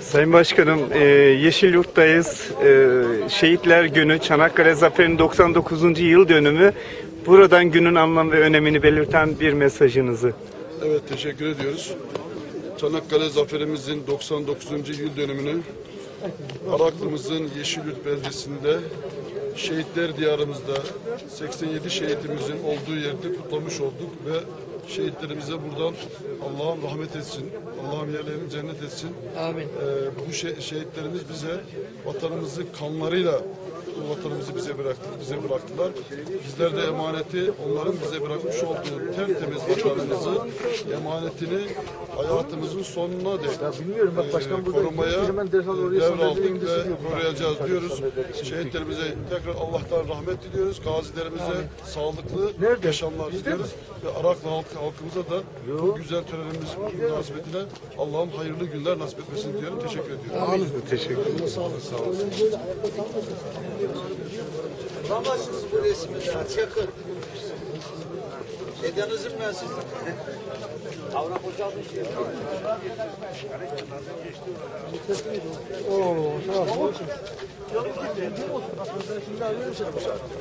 Sayın Başkanım, e, Yeşilyurt'tayız. E, Şehitler Günü, Çanakkale Zaferi'nin 99. yıl dönümü. Buradan günün anlam ve önemini belirten bir mesajınızı. Evet teşekkür ediyoruz. Çanakkale zaferimizin 99. yıl dönümünü Araklımızın Yeşilyurt beldesinde şehitler diyarımızda 87 şehitimizin olduğu yerde kutlamış olduk ve şehitlerimize buradan Allah'ım rahmet etsin. Allah'ım yerlerini cennet etsin. Amin. Ee, bu şe- şehitlerimiz bize vatanımızı kanlarıyla bu vatanımızı bize bıraktı, bize bıraktılar. Bizler de emaneti onların bize bırakmış olduğu tertemiz vatanımızı emanetini hayatımızın sonuna dek bilmiyorum, bak başkan e, korumaya devraldık ve koruyacağız diyoruz. Şehitlerimize tekrar Allah'tan rahmet diliyoruz. Gazilerimize sağlıklı Nerede? yaşamlar diliyoruz. Ve Araklı halk, halkımıza da bu güzel törenimiz münasebetiyle Allah'ım hayırlı günler nasip etmesin diyorum. Teşekkür ediyorum. Teşekkür ederim. Tutamazsınız bu resmi ya. Çakın. Dedenizin ben sizin. Avrak hocamın şey. Oo, sağ ol. Şimdi arıyorum seni bu saatte.